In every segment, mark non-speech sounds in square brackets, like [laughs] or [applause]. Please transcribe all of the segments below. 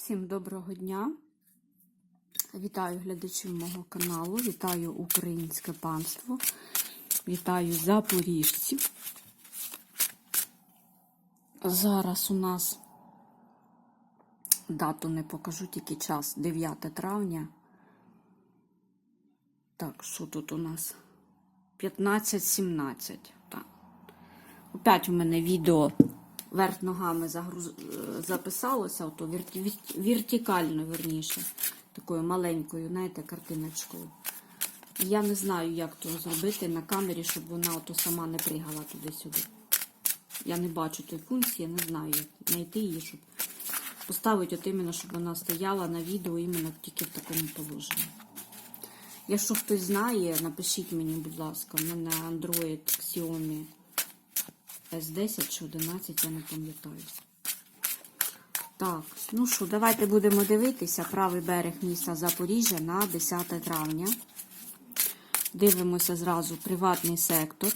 Всім доброго дня. Вітаю глядачів мого каналу, вітаю українське панство, вітаю запоріжців. Зараз у нас дату не покажу, тільки час 9 травня. Так, що тут у нас? 15-17. Так. Опять у мене відео верх ногами загруз... е, записалося, ото вірті... вертикально, верніше, такою маленькою, знаєте, картиночкою. Я не знаю, як то зробити на камері, щоб вона ото сама не пригала туди-сюди. Я не бачу тої функції, не знаю, як знайти її, щоб поставити от іменно, щоб вона стояла на відео іменно тільки в такому положенні. Якщо хтось знає, напишіть мені, будь ласка, у мене Android Xiaomi S10 чи 11, я не пам'ятаю. Так, ну що, давайте будемо дивитися правий берег міста Запоріжжя на 10 травня. Дивимося зразу приватний сектор.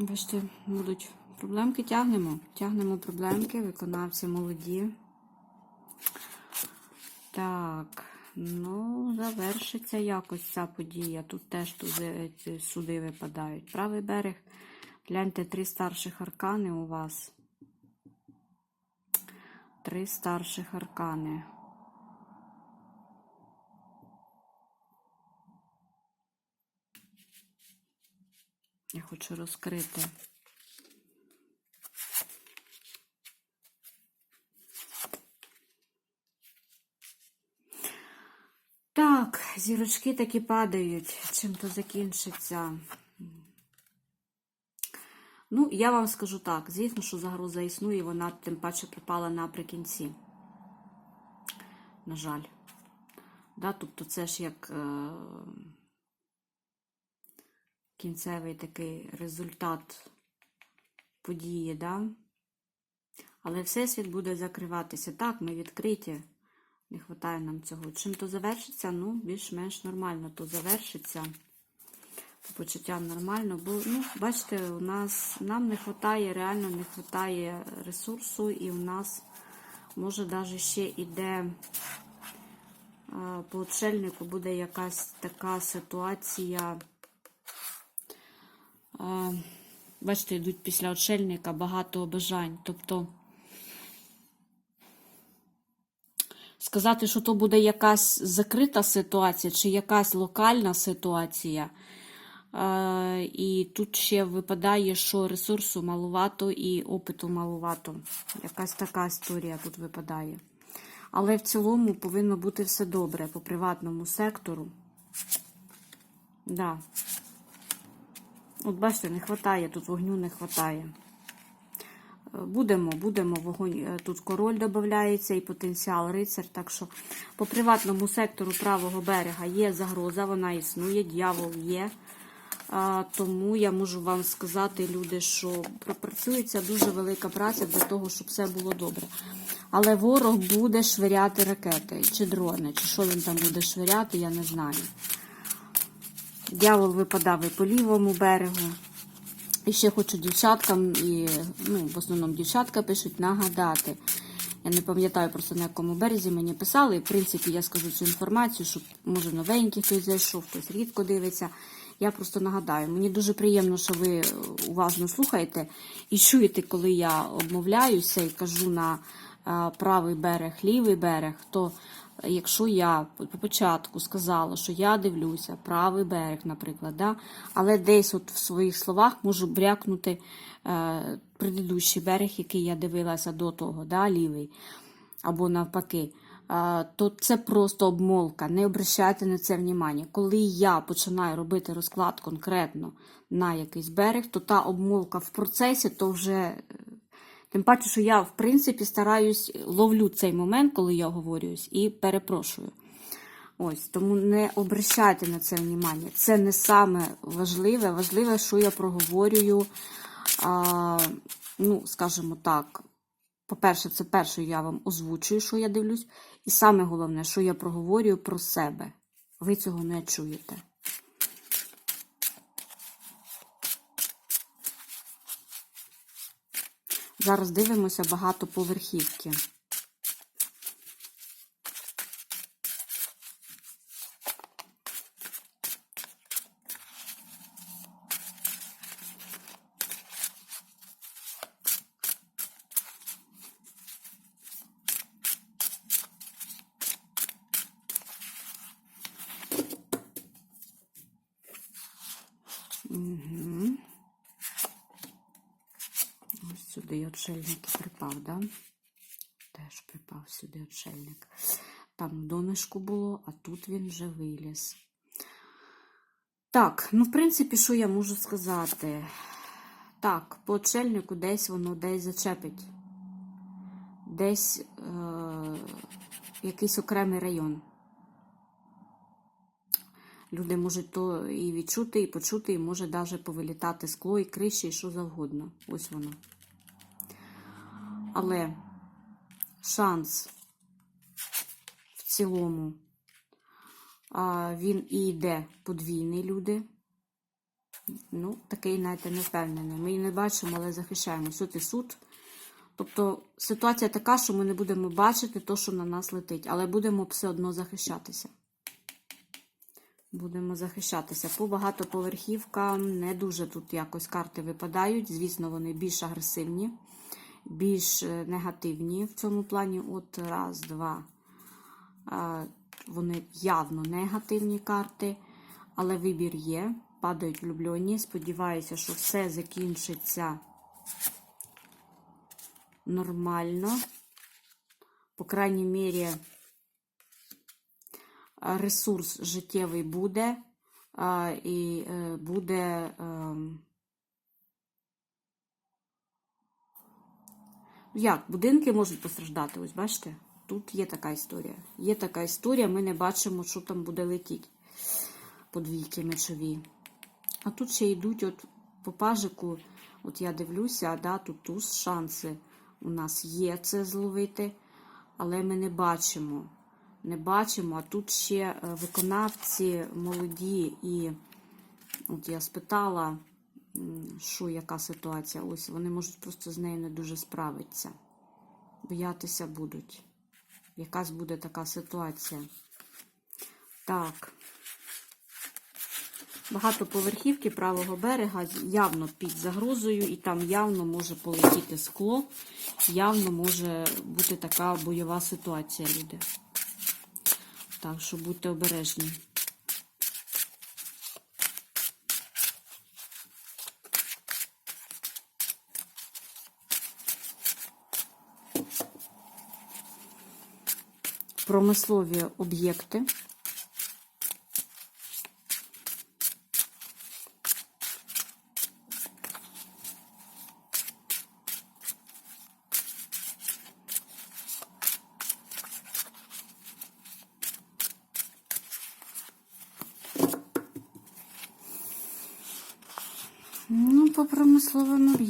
Бачите, будуть проблемки тягнемо. Тягнемо проблемки, виконавці молоді. Так, ну, завершиться якось ця подія. Тут теж тузи, ці суди випадають. Правий берег. Гляньте, три старших аркани у вас. Три старших аркани. Я хочу розкрити. Так, зірочки таки падають. Чим то закінчиться? Ну, я вам скажу так. Звісно, що загроза існує, вона тим паче припала наприкінці. На жаль. Да, тобто це ж як е, кінцевий такий результат події, да? Але Всесвіт буде закриватися. Так, ми відкриті. Не вистачає нам цього. Чим то завершиться, ну, більш-менш нормально то завершиться. По почуттям нормально. Бо, ну, бачите, у нас нам не вистачає, реально не вистачає ресурсу, і у нас, може, навіть ще іде по отшельнику буде якась така ситуація. Бачите, йдуть після отшельника багато бажань. Тобто. сказати, що то буде якась закрита ситуація чи якась локальна ситуація. І тут ще випадає, що ресурсу малувато і опиту малувато. Якась така історія тут випадає. Але в цілому повинно бути все добре по приватному сектору. Да. От бачите, не вистачає, тут вогню не вистачає. Будемо, будемо вогонь. Е, Тут король додається і потенціал рицар. Так що по приватному сектору правого берега є загроза, вона існує, дьявол є. Тому я можу вам сказати, люди, що пропрацюється дуже велика праця для того, щоб все було добре. Але ворог буде швиряти ракети, чи дрони, чи що він там буде швиряти, я не знаю. Дьявол випадав і по лівому берегу. І ще хочу дівчаткам, і ну, в основному дівчатка пишуть нагадати. Я не пам'ятаю просто на якому березі мені писали. В принципі, я скажу цю інформацію, щоб може новенький хтось зайшов, хтось рідко дивиться. Я просто нагадаю. Мені дуже приємно, що ви уважно слухаєте і чуєте, коли я обмовляюся і кажу на правий берег, лівий берег, то якщо я по початку сказала, що я дивлюся правий берег, наприклад, да, але десь от в своїх словах можу брякнути е, предыдущий берег, який я дивилася до того, да, лівий, або навпаки, е, то це просто обмолка. Не обращайте на це внимання. Коли я починаю робити розклад конкретно на якийсь берег, то та обмолка в процесі, то вже. Тим паче, що я, в принципі, стараюсь ловлю цей момент, коли я оговорююсь, і перепрошую. Ось, тому не обращайте на це внимання. Це не саме важливе. Важливе, що я проговорюю А, ну, скажімо так, по-перше, це перше я вам озвучую, що я дивлюсь. І саме головне, що я проговорюю про себе. Ви цього не чуєте. Зараз дивимося багатоповерхівки. Угу. Сюди отшельник і припав, да? Теж припав сюди отшельник. Там в донышку було, а тут він вже виліз. Так, ну, в принципі, що я можу сказати? Так, по отшельнику десь воно десь зачепить. Десь е- якийсь окремий район. Люди можуть то і відчути, і почути, і може навіть повилітати скло, і криші, і що завгодно. Ось воно. Але шанс в цілому він і йде подвійний, люди. Ну, такий, знаєте, не впевнений. Ми її не бачимо, але захищаємо. Суд і суд. Тобто ситуація така, що ми не будемо бачити те, що на нас летить, але будемо все одно захищатися. Будемо захищатися. По багатоповерхівкам не дуже тут якось карти випадають. Звісно, вони більш агресивні, більш е, негативні в цьому плані. От раз, два. Вони явно негативні карти, але вибір є. Падають влюблені. Сподіваюся, що все закінчиться нормально. По крайній мірі ресурс життєвий буде, і е, буде. Як? Будинки можуть постраждати, ось бачите? Тут є така історія. Є така історія, ми не бачимо, що там буде летіти по двійки мечові. А тут ще йдуть от по пажику, от я дивлюся, да, тут туз шанси у нас є це зловити, але ми не бачимо. Не бачимо, а тут ще е, виконавці молоді, і от я спитала, що яка ситуація. Ось вони можуть просто з нею не дуже справитися. Боятися будуть. Якась буде така ситуація. Так. Багатоповерхівки правого берега явно під загрозою, і там явно може полетіти скло, явно може бути така бойова ситуація, люди. Так що будьте обережні. Промислові об'єкти. Ну, по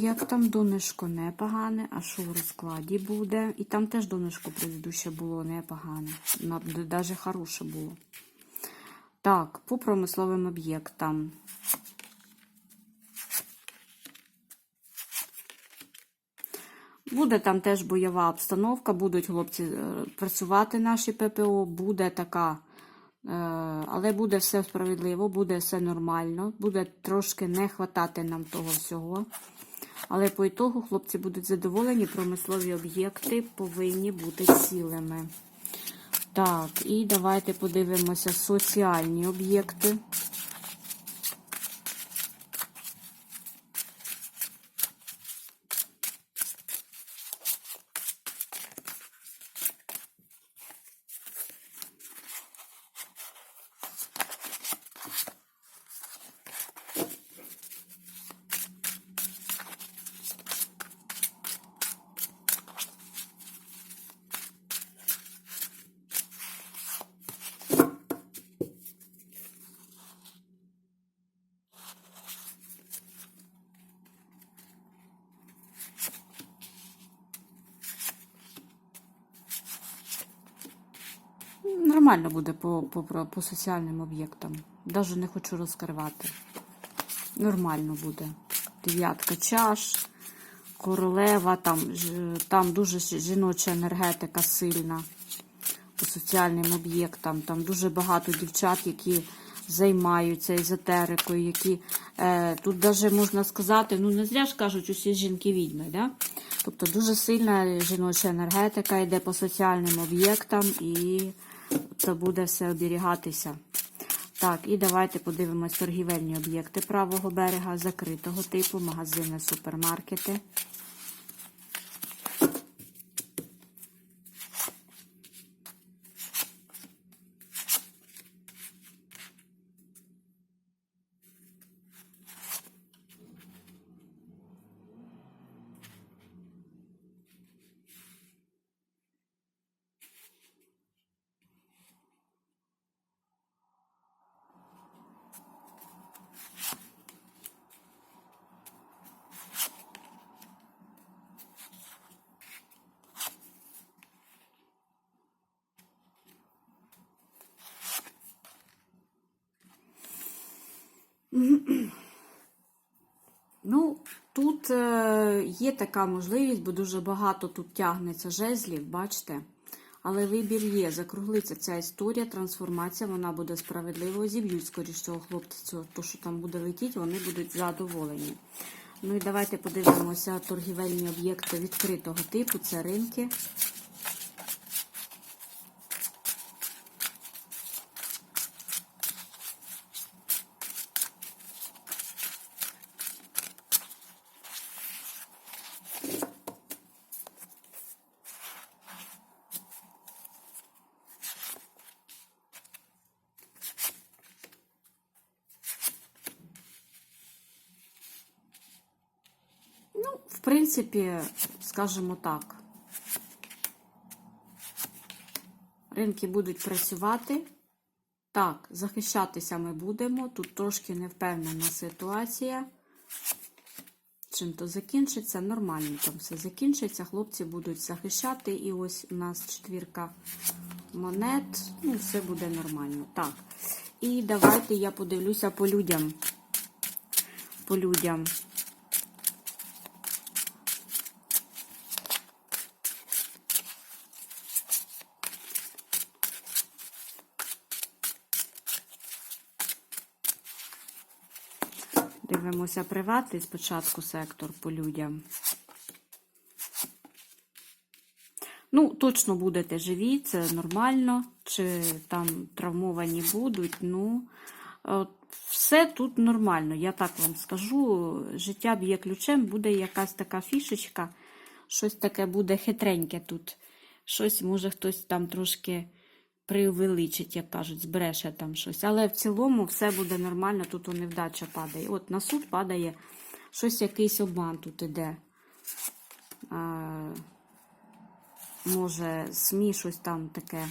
промисловим об'єктам донышко непогане, а що в розкладі буде? І там теж донышко предыдуще було непогане. Навіть хороше було. Так, по промисловим об'єктам. Буде там теж бойова обстановка, будуть хлопці е, працювати наші ППО, буде така. Е, Але буде все справедливо, буде все нормально, буде трошки не хватати нам того всього. Але по ітогу хлопці будуть задоволені, промислові об'єкти повинні бути цілими. Так, і давайте подивимося соціальні об'єкти. Нормально буде по, по, по, соціальним об'єктам. Навіть не хочу розкривати. Нормально буде. Дев'ятка чаш, королева, там, там дуже жіноча енергетика сильна по соціальним об'єктам. Там дуже багато дівчат, які займаються езотерикою, які е, тут навіть можна сказати, ну не зря ж кажуть, усі жінки відьми, да? Тобто дуже сильна жіноча енергетика йде по соціальним об'єктам і це буде все оберігатися. Так, і давайте подивимось торгівельні об'єкти правого берега, закритого типу, магазини, супермаркети. Ну, тут е, є така можливість, бо дуже багато тут тягнеться жезлів, бачите? Але вибір є. Закруглиться ця історія, трансформація, вона буде справедливо. Зіб'ють, скоріш цього хлопця, то, що там буде летіти, вони будуть задоволені. Ну і давайте подивимося торгівельні об'єкти відкритого типу, це ринки. Ну, в принципі, скажімо так, ринки будуть працювати. Так, захищатися ми будемо. Тут трошки невпевнена ситуація. Чим то закінчиться, нормально там все закінчиться. Хлопці будуть захищати. І ось у нас четвірка монет. Ну, все буде нормально. Так. І давайте я подивлюся по людям. По людям. Дивимося приватний спочатку сектор по людям. Ну, точно будете живі, це нормально. Чи там травмовані будуть. Ну, все тут нормально. Я так вам скажу. Життя б'є ключем, буде якась така фішечка, щось таке буде хитреньке тут. Щось, може, хтось там трошки преувеличить, як кажуть, збреше там щось. Але в цілому все буде нормально, тут у невдача падає. От на суд падає щось, якийсь обман тут іде. А, може, СМІ щось там таке.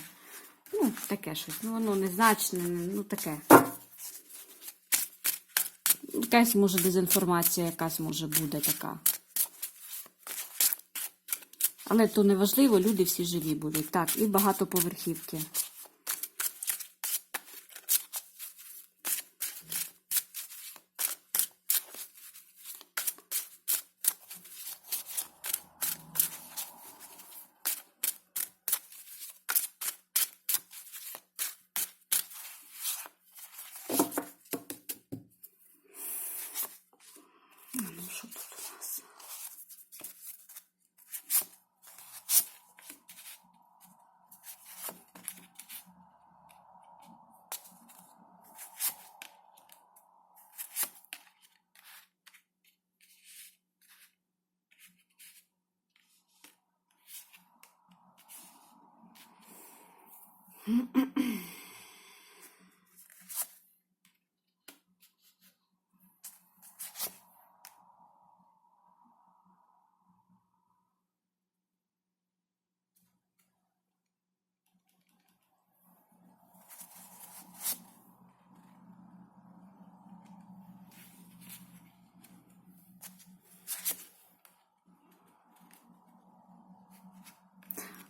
Ну, таке щось. Ну, воно незначне, ну таке. Якась може дезінформація, якась може буде така. Але то не важливо, люди всі живі будуть. Так, і багатоповерхівки. А,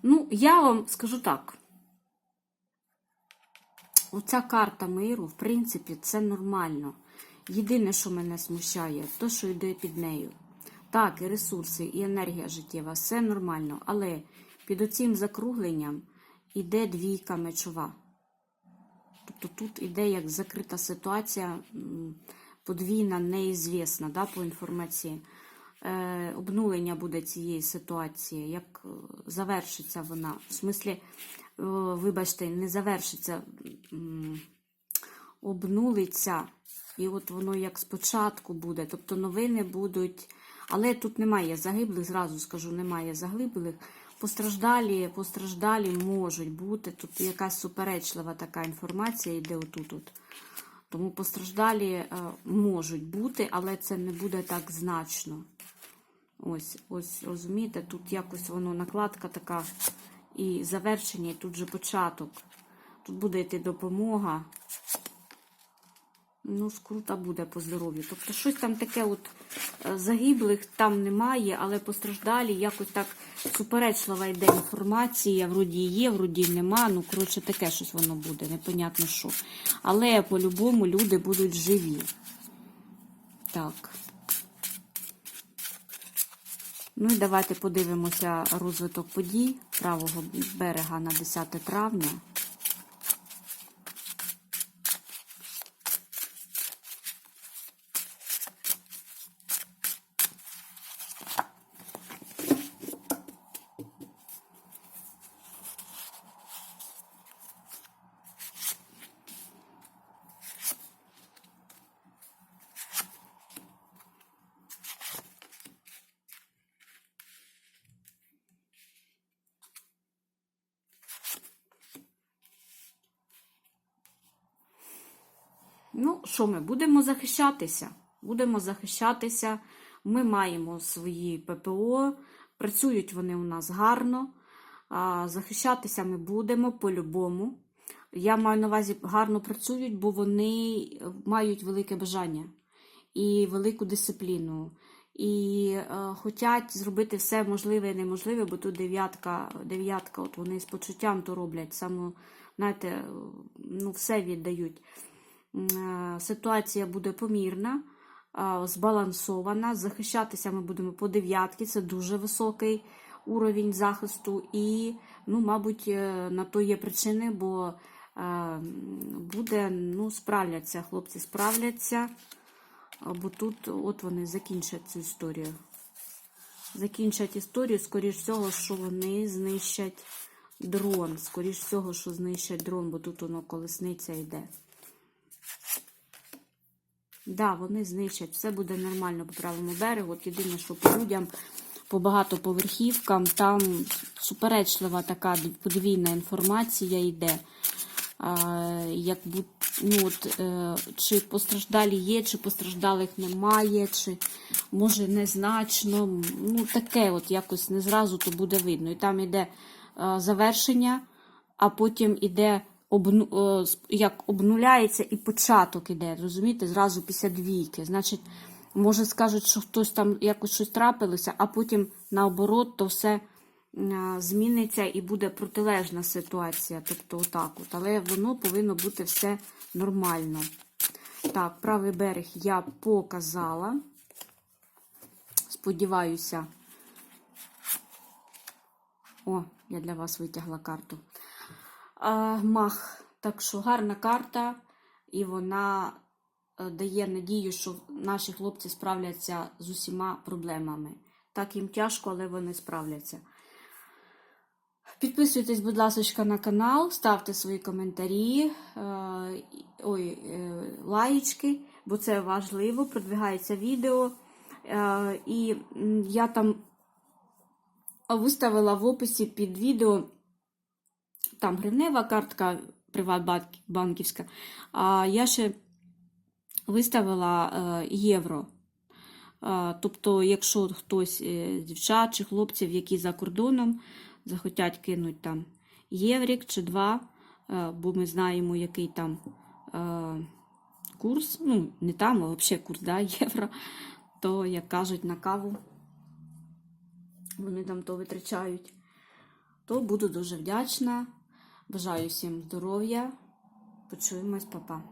Ну, я вам скажу так. Оця карта миру, в принципі, це нормально. Єдине, що мене смущає, то, що йде під нею. Так, і ресурси, і енергія життєва, все нормально. Але під оцим закругленням іде двійка мечова. Тобто тут іде як закрита ситуація, подвійна, неізвісна да, по інформації. Е, обнулення буде цієї ситуації, як е, завершиться вона. В смислі, вибачте, не завершиться, обнулиться, і от воно як спочатку буде. Тобто новини будуть. Але тут немає загиблих, зразу скажу, немає загиблих. Постраждалі, постраждалі можуть бути. Тут якась суперечлива така інформація йде отут. -от. Тому постраждалі е, можуть бути, але це не буде так значно. Ось, ось, розумієте, тут якось воно накладка така і завершення, і тут же початок. Тут буде йти допомога. Ну, скрута буде по здоров'ю. Тобто щось там таке от е, загиблих там немає, але постраждалі якось так суперечлива йде інформація. Вроді є, вроді нема. Ну, коротше, таке щось воно буде, непонятно що. Але по-любому люди будуть живі. Так. Ну і давайте подивимося розвиток подій правого берега на 10 травня. Ну, що ми будемо захищатися? Будемо захищатися. Ми маємо свої ППО, працюють вони у нас гарно. Захищатися ми будемо по-любому. Я маю на увазі гарно працюють, бо вони мають велике бажання і велику дисципліну. І е, хочуть зробити все можливе і неможливе, бо тут дев'ятка, дев'ятка, от вони з почуттям то роблять, саме, знаєте, ну, все віддають. Е, Ситуація буде помірна, е, збалансована. Захищатися ми будемо по дев'ятки, це дуже високий уровень захисту. І, ну, мабуть, е, на то є причини, бо буде, ну, справляться, хлопці справляться. Бо тут от вони закінчать цю історію. Закінчать історію, скоріш всього, що вони знищать дрон. Скоріш всього, що знищать дрон, бо тут воно колесниця йде. Да, вони знищать, все буде нормально по правому берегу. От єдине, що по людям, по багатоповерхівкам, там суперечлива така подвійна інформація йде. А, як ну, от, е, чи постраждалі є, чи постраждалих немає, чи може незначно. Ну, таке от якось не зразу то буде видно. І там йде е, завершення, а потім іде обну, е, як обнуляється і початок іде, розумієте, зразу після двійки. Значить, може скажуть, що хтось там якось щось трапилося, а потім наоборот, то все е, зміниться і буде протилежна ситуація. Тобто, отак от. Але воно повинно бути все нормально. Так, правий берег я показала. Сподіваюся. О, я для вас витягла карту. Мах. Так що гарна карта, і вона е, дає надію, що наші хлопці справляться з усіма проблемами. Так їм тяжко, але вони справляться. Підписуйтесь, будь ласка, на канал, ставте свої коментарі, е, ой, е, лаєчки, бо це важливо, продвигається відео. І я там виставила в описі під відео там гривнева картка приватбанківська, а я ще виставила е, євро. Е, Тобто, якщо хтось е, з дівчат чи хлопців, які за кордоном захотять кинуть там єврік чи два, бо ми знаємо, який там курс, ну, не там, а взагалі курс да, [laughs] євро, то, як кажуть, на каву вони там то витрачають, то буду дуже вдячна. Бажаю всім здоров'я, Почуємось, папа.